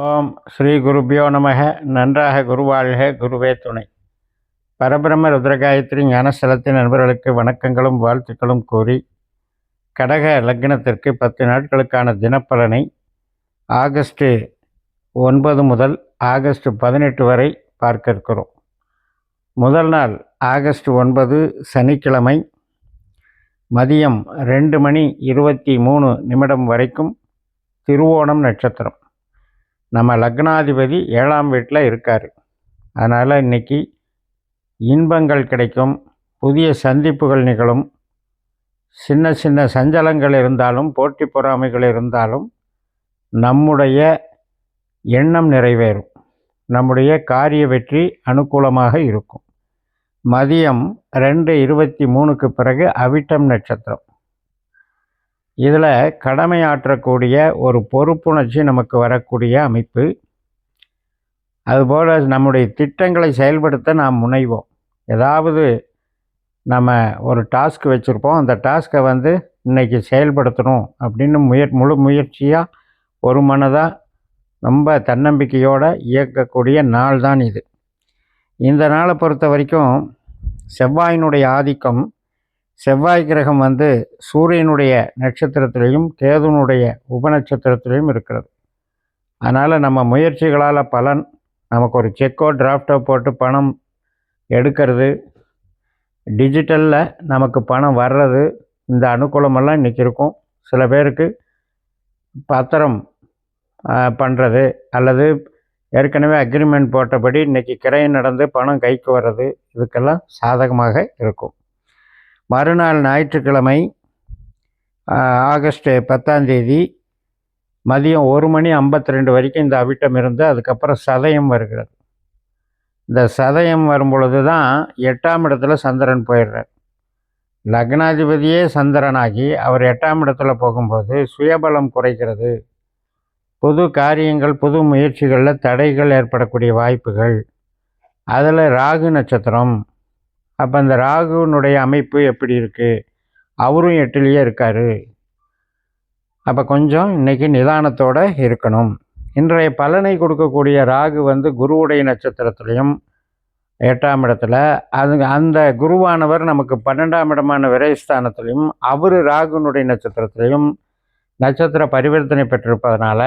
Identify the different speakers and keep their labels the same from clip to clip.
Speaker 1: ஓம் ஸ்ரீ குருபியோ நமக. நன்றாக குருவாழ்க குருவே துணை. பரபிரம ருத்ரகாயத்ரி ஞானஸ்தலத்தின் நண்பர்களுக்கு வணக்கங்களும் வாழ்த்துக்களும் கூறி கடக லக்னத்திற்கு பத்து நாட்களுக்கான தினப்பலனை ஆகஸ்ட் ஒன்பது முதல் ஆகஸ்ட் பதினெட்டு வரை பார்க்க இருக்கிறோம் முதல் நாள் ஆகஸ்ட் ஒன்பது சனிக்கிழமை மதியம் ரெண்டு மணி இருபத்தி மூணு நிமிடம் வரைக்கும் திருவோணம் நட்சத்திரம். நம்ம லக்னாதிபதி ஏழாம் வீட்டில் இருக்கார். அதனால் இன்றைக்கி இன்பங்கள் கிடைக்கும் புதிய சந்திப்புகள் நிகழும். சின்ன சின்ன சஞ்சலங்கள் இருந்தாலும் போட்டி பொறாமைகள் இருந்தாலும் நம்முடைய எண்ணம் நிறைவேறும். நம்முடைய காரிய வெற்றி அனுகூலமாக இருக்கும். மதியம் ரெண்டு இருபத்தி மூணுக்கு பிறகு அவிட்டம் நட்சத்திரம். இதில் கடமையாற்றக்கூடிய ஒரு பொறுப்புணர்ச்சி நமக்கு வரக்கூடிய அமைப்பு. அதுபோல் நம்முடைய திட்டங்களை செயல்படுத்த நாம் முனைவோம். ஏதாவது நம்ம ஒரு டாஸ்க் வச்சுருப்போம். அந்த டாஸ்க்கை வந்து இன்றைக்கி செயல்படுத்தணும் அப்படின்னு முயற் முழு முயற்சியாக ஒரு மனதாக ரொம்ப தன்னம்பிக்கையோடு இயக்கக்கூடிய நாள் தான் இது. இந்த நாளை பொறுத்த வரைக்கும் செவ்வாயினுடைய ஆதிக்கம் செவ்வாய் கிரகம் வந்து சூரியனுடைய நட்சத்திரத்திலையும் கேதுனுடைய உபநட்சத்திரத்திலையும் இருக்கிறது. அதனால் நம்ம முயற்சிகளால் பலன் நமக்கு ஒரு செக்கோ டிராஃப்டோ போட்டு பணம் எடுக்கிறது. டிஜிட்டலில் நமக்கு பணம் வர்றது இந்த அனுகூலமெல்லாம் இன்றைக்கி இருக்கும். சில பேருக்கு பத்திரம் பண்ணுறது அல்லது ஏற்கனவே அக்ரிமெண்ட் போட்டபடி இன்றைக்கி கிரையம் நடந்து பணம் கைக்கு வர்றது இதுக்கெல்லாம் சாதகமாக இருக்கும். மறுநாள் ஞாயிற்றுக்கிழமை ஆகஸ்ட் பத்தாந்தேதி மதியம் ஒரு மணி ஐம்பத்தி ரெண்டு வரைக்கும் இந்த அவிட்டம் இருந்து அதுக்கப்புறம் சதயம் வருகிறது. இந்த சதயம் வரும் பொழுது தான் எட்டாம் இடத்துல சந்திரன் போயிடுறார். லக்னாதிபதியே சந்திரனாகி அவர் எட்டாம் இடத்துல போகும்போது சுயபலம் குறைக்கிறது புது காரியங்கள் புது முயற்சிகளில் தடைகள் ஏற்படக்கூடிய வாய்ப்புகள். அதில் ராகு நட்சத்திரம் அப்போ அந்த ராகுனுடைய அமைப்பு எப்படி இருக்குது அவரும் எட்டுலேயே இருக்கார். அப்போ கொஞ்சம் இன்றைக்கி நிதானத்தோடு இருக்கணும். இன்றைய பலனை கொடுக்கக்கூடிய ராகு வந்து குருவுடைய நட்சத்திரத்துலேயும் எட்டாம் இடத்துல அது அந்த குருவானவர் நமக்கு பன்னெண்டாம் இடமான விரைஸ்தானத்துலேயும் அவர் ராகுனுடைய நட்சத்திரத்துலேயும் நட்சத்திர பரிவர்த்தனை பெற்றிருப்பதனால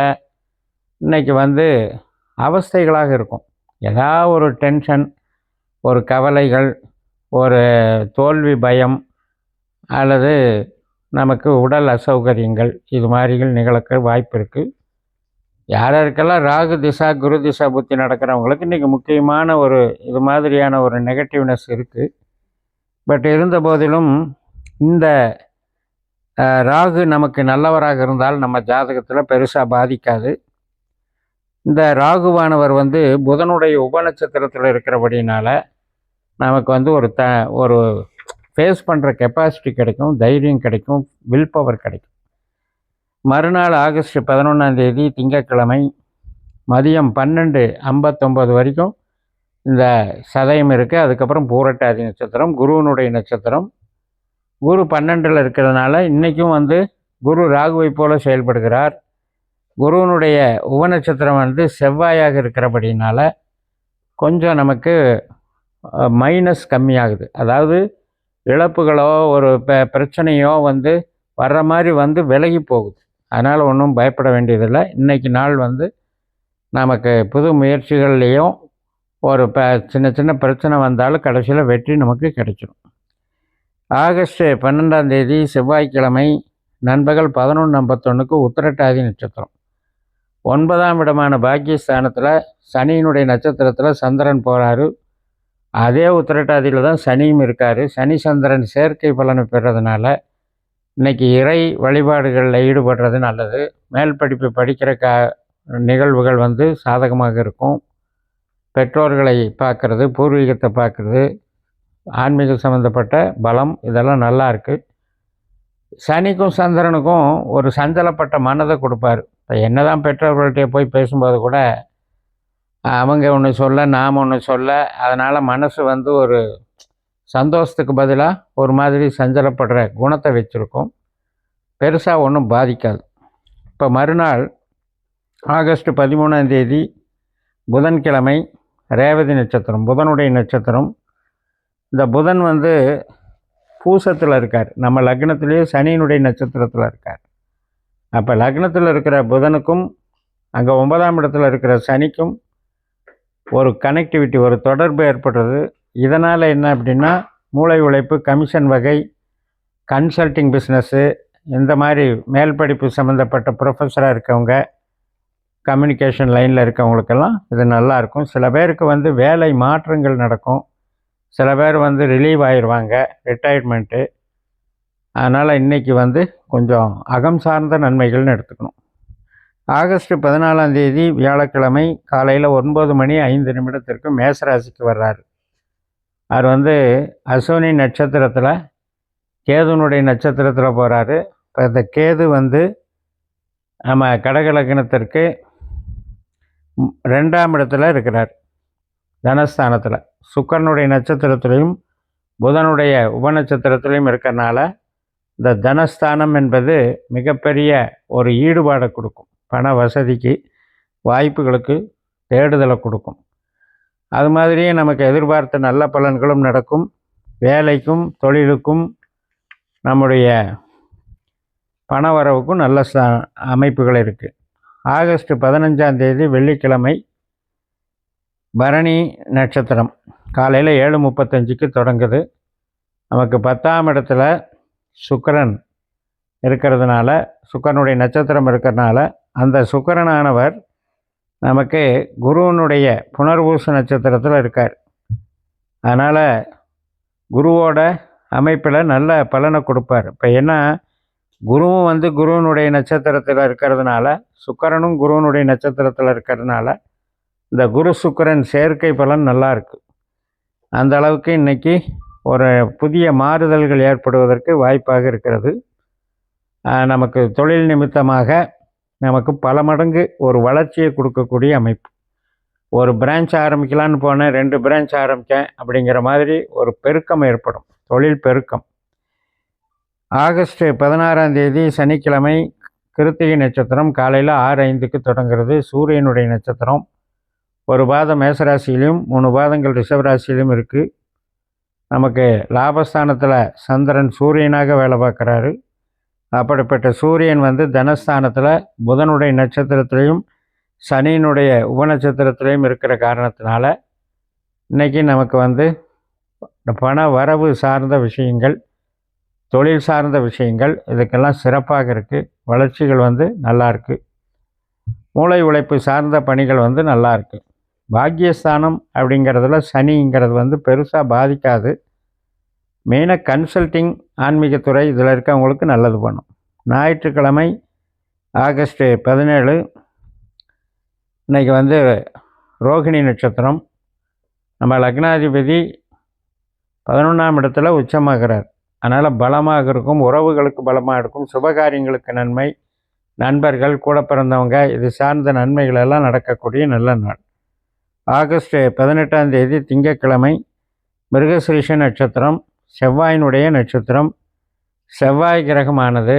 Speaker 1: இன்றைக்கி வந்து அவஸ்தைகளாக இருக்கும். ஏதாவது ஒரு டென்ஷன் ஒரு கவலைகள் ஒரு தோல்வி பயம் அல்லது நமக்கு உடல் அசௌகரியங்கள் இது மாதிரிகள் நிகழக்க வாய்ப்பு இருக்குது யார் யாருக்கெல்லாம் ராகு திசா குரு திசா புத்தி நடக்கிறவங்களுக்கு இன்றைக்கி முக்கியமான ஒரு இது மாதிரியான ஒரு நெகட்டிவ்னஸ் இருக்குது பட் இருந்த போதிலும் இந்த ராகு நமக்கு நல்லவராக இருந்தால் நம்ம ஜாதகத்தில் பெருசாக பாதிக்காது. இந்த ராகுவானவர் வந்து புதனுடைய உபநட்சத்திரத்தில் இருக்கிறபடினால நமக்கு வந்து ஒரு த ஒரு ஃபேஸ் பண்ணுற கெப்பாசிட்டி கிடைக்கும் தைரியம் கிடைக்கும் வில் பவர் கிடைக்கும். மறுநாள் ஆகஸ்ட் பதினொன்றாந்தேதி திங்கட்கிழமை மதியம் பன்னெண்டு ஐம்பத்தொம்பது வரைக்கும் இந்த சதயம் இருக்குது அதுக்கப்புறம் பூரட்டாதி நட்சத்திரம் குருவனுடைய நட்சத்திரம். குரு பன்னெண்டில் இருக்கிறதுனால இன்றைக்கும் வந்து குரு ராகுவை போல செயல்படுகிறார். குருவனுடைய உபநட்சத்திரம் வந்து செவ்வாயாக இருக்கிறபடினால கொஞ்சம் நமக்கு மைனஸ் கம்மியாகுது. அதாவது இழப்புகளோ ஒரு பிரச்சனையோ வந்து வர்ற மாதிரி வந்து விலகி போகுது. அதனால் ஒன்றும் பயப்பட வேண்டியதில்லை. இன்றைக்கி நாள் வந்து நமக்கு புது முயற்சிகள்லேயும் ஒரு ப சின்ன சின்ன பிரச்சனை வந்தாலும் கடைசியில் வெற்றி நமக்கு கிடைச்சிடும் ஆகஸ்ட் பன்னெண்டாம் தேதி செவ்வாய்க்கிழமை நண்பகல் பதினொன்று ஐம்பத்தொன்றுக்கு உத்திரட்டாதி நட்சத்திரம். ஒன்பதாம் இடமான பாக்கியஸ்தானத்தில் சனியினுடைய நட்சத்திரத்தில் சந்திரன் போகிறாரு அதே உத்திரட்டாதியில் தான் சனியும் இருக்கார். சனி சந்திரன் செயற்கை பலனை பெறதுனால இன்றைக்கி இறை வழிபாடுகளில் ஈடுபடுறது நல்லது. மேல் படிப்பு படிக்கிற கா நிகழ்வுகள் வந்து சாதகமாக இருக்கும். பெற்றோர்களை பார்க்குறது பூர்வீகத்தை பார்க்குறது ஆன்மீக சம்மந்தப்பட்ட பலம் இதெல்லாம் நல்லா இருக்குது சனிக்கும் சந்திரனுக்கும் ஒரு சஞ்சலப்பட்ட மனதை கொடுப்பார். இப்போ என்ன தான் பெற்றோர்கள்ட்டே போய் பேசும்போது கூட அவங்க ஒன்று சொல்ல நாம் ஒன்று சொல்ல அதனால் மனசு வந்து ஒரு சந்தோஷத்துக்கு பதிலாக ஒரு மாதிரி சஞ்சலப்படுற குணத்தை வச்சுருக்கோம். பெருசாக ஒன்றும் பாதிக்காது. இப்போ மறுநாள் ஆகஸ்ட் பதிமூணாம் தேதி புதன்கிழமை ரேவதி நட்சத்திரம் புதனுடைய நட்சத்திரம். இந்த புதன் வந்து பூசத்தில் இருக்கார். நம்ம லக்னத்திலேயே சனியினுடைய நட்சத்திரத்தில் இருக்கார். அப்போ லக்னத்தில் இருக்கிற புதனுக்கும் அங்கே ஒன்பதாம் இடத்துல இருக்கிற சனிக்கும் ஒரு கனெக்டிவிட்டி ஒரு தொடர்பு ஏற்படுறது. இதனால் என்ன அப்படின்னா மூளை உழைப்பு கமிஷன் வகை கன்சல்டிங் பிஸ்னஸ்ஸு இந்த மாதிரி மேல் படிப்பு சம்மந்தப்பட்ட ப்ரொஃபஸராக இருக்கவங்க கம்யூனிகேஷன் லைனில் இருக்கவங்களுக்கெல்லாம் இது நல்லாயிருக்கும் சில பேருக்கு வந்து வேலை மாற்றங்கள் நடக்கும். சில பேர் வந்து ரிலீவ் ஆயிடுவாங்க ரிட்டையர்மெண்ட்டு அதனால் இன்றைக்கி வந்து கொஞ்சம் அகம் சார்ந்த நன்மைகள்னு எடுத்துக்கணும். ஆகஸ்ட் பதினாலாம் தேதி வியாழக்கிழமை காலையில் ஒன்பது மணி ஐந்து நிமிடத்திற்கு மேசராசிக்கு வர்றார். அவர் வந்து அசோனி நட்சத்திரத்தில் கேதுனுடைய நட்சத்திரத்தில் போகிறாரு இப்போ இந்த கேது வந்து நம்ம கடகலக்கணத்திற்கு ரெண்டாம் இடத்துல இருக்கிறார். தனஸ்தானத்தில். சுக்கரனுடைய நட்சத்திரத்திலையும் புதனுடைய உபநட்சத்திரத்திலையும் இருக்கிறனால இந்த தனஸ்தானம் என்பது மிகப்பெரிய ஒரு ஈடுபாடை கொடுக்கும். பண வசதிக்கு வாய்ப்புகளுக்கு தேடுதலை கொடுக்கும். அது மாதிரியே நமக்கு எதிர்பார்த்த நல்ல பலன்களும் நடக்கும். வேலைக்கும் தொழிலுக்கும் நம்முடைய பண வரவுக்கும் நல்ல ச அமைப்புகள் இருக்குது ஆகஸ்ட் பதினஞ்சாம் தேதி வெள்ளிக்கிழமை பரணி நட்சத்திரம். காலையில் ஏழு முப்பத்தஞ்சுக்கு தொடங்குது. நமக்கு பத்தாம் இடத்துல சுக்கரன் இருக்கிறதுனால சுக்கரனுடைய நட்சத்திரம் இருக்கிறதுனால அந்த சுக்கரனானவர் நமக்கு குருவனுடைய புனர்பூச நட்சத்திரத்தில் இருக்கார். அதனால் குருவோட அமைப்பில் நல்ல பலனை கொடுப்பார். இப்போ என்ன? குருவும் வந்து குருவனுடைய நட்சத்திரத்தில் இருக்கிறதுனால சுக்கரனும் குருவனுடைய நட்சத்திரத்தில் இருக்கிறதுனால இந்த குரு சுக்கரன் சேர்க்கை பலன் நல்லா இருக்குது அந்த அளவுக்கு இன்றைக்கி ஒரு புதிய மாறுதல்கள் ஏற்படுவதற்கு வாய்ப்பாக இருக்கிறது. நமக்கு தொழில் நிமித்தமாக நமக்கு பல மடங்கு ஒரு வளர்ச்சியை கொடுக்கக்கூடிய அமைப்பு. ஒரு பிரான்ச் ஆரம்பிக்கலான்னு போனேன் ரெண்டு பிரான்ச் ஆரம்பித்தேன் அப்படிங்கிற மாதிரி ஒரு பெருக்கம் ஏற்படும். தொழில் பெருக்கம். ஆகஸ்ட் பதினாறாம் தேதி சனிக்கிழமை கிருத்திகை நட்சத்திரம் காலையில் ஆறு ஐந்துக்கு தொடங்குறது. சூரியனுடைய நட்சத்திரம். ஒரு பாதம் மேசராசியிலையும் மூணு பாதங்கள் ரிஷபராசியிலையும் இருக்குது நமக்கு லாபஸ்தானத்தில் சந்திரன் சூரியனாக வேலை பார்க்குறாரு. அப்படிப்பட்ட சூரியன் வந்து தனஸ்தானத்தில் புதனுடைய நட்சத்திரத்திலையும் சனியினுடைய உபநட்சத்திரத்திலையும் இருக்கிற காரணத்தினால இன்றைக்கி நமக்கு வந்து பண வரவு சார்ந்த விஷயங்கள் தொழில் சார்ந்த விஷயங்கள் இதுக்கெல்லாம் சிறப்பாக இருக்குது வளர்ச்சிகள் வந்து நல்லாயிருக்கு மூளை உழைப்பு சார்ந்த பணிகள் வந்து நல்லாயிருக்கு பாக்கியஸ்தானம் அப்படிங்கிறதுல சனிங்கிறது வந்து பெருசாக பாதிக்காது. மெயினாக கன்சல்டிங் ஆன்மீகத்துறை இதில் இருக்கவங்களுக்கு நல்லது பண்ணும். ஞாயிற்றுக்கிழமை ஆகஸ்ட்டு பதினேழு இன்றைக்கி வந்து ரோகிணி நட்சத்திரம். நம்ம லக்னாதிபதி பதினொன்றாம் இடத்துல உச்சமாகிறார். அதனால் பலமாக இருக்கும் உறவுகளுக்கு பலமாக இருக்கும் சுபகாரியங்களுக்கு நன்மை நண்பர்கள் கூட பிறந்தவங்க இது சார்ந்த நன்மைகள் எல்லாம் நடக்கக்கூடிய நல்ல நாள். ஆகஸ்ட் பதினெட்டாம் தேதி திங்கட்கிழமை மிருகசிரீஷ நட்சத்திரம். செவ்வாயினுடைய நட்சத்திரம். செவ்வாய் கிரகமானது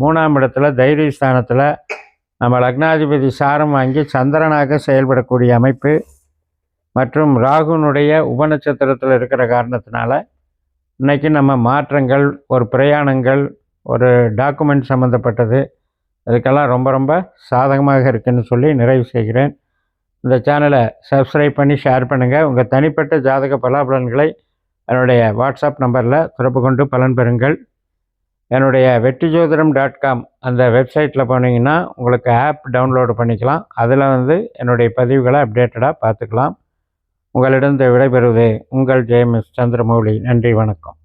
Speaker 1: மூணாம் இடத்துல தைரியஸ்தானத்தில் நம்ம லக்னாதிபதி சாரம் வாங்கி சந்திரனாக செயல்படக்கூடிய அமைப்பு. மற்றும் ராகுனுடைய உபநட்சத்திரத்தில் இருக்கிற காரணத்தினால இன்றைக்கி நம்ம மாற்றங்கள் ஒரு பிரயாணங்கள் ஒரு டாக்குமெண்ட் சம்மந்தப்பட்டது அதுக்கெல்லாம் ரொம்ப ரொம்ப சாதகமாக இருக்குதுன்னு சொல்லி நிறைவு செய்கிறேன். இந்த சேனலை சப்ஸ்கிரைப் பண்ணி ஷேர் பண்ணுங்கள் உங்கள் தனிப்பட்ட ஜாதக பலாபலன்களை என்னுடைய வாட்ஸ்அப் நம்பரில் தொடர்பு கொண்டு பலன் பெறுங்கள். என்னுடைய வெற்றி ஜோதிடம் டாட் காம் அந்த வெப்சைட்டில் போனீங்கன்னா உங்களுக்கு ஆப் டவுன்லோடு பண்ணிக்கலாம். அதில் வந்து என்னுடைய பதிவுகளை அப்டேட்டடாக பார்த்துக்கலாம். உங்களிடம் விடைபெறுவது உங்கள் ஜேஎம்எஸ் சந்திரமௌலி. நன்றி வணக்கம்.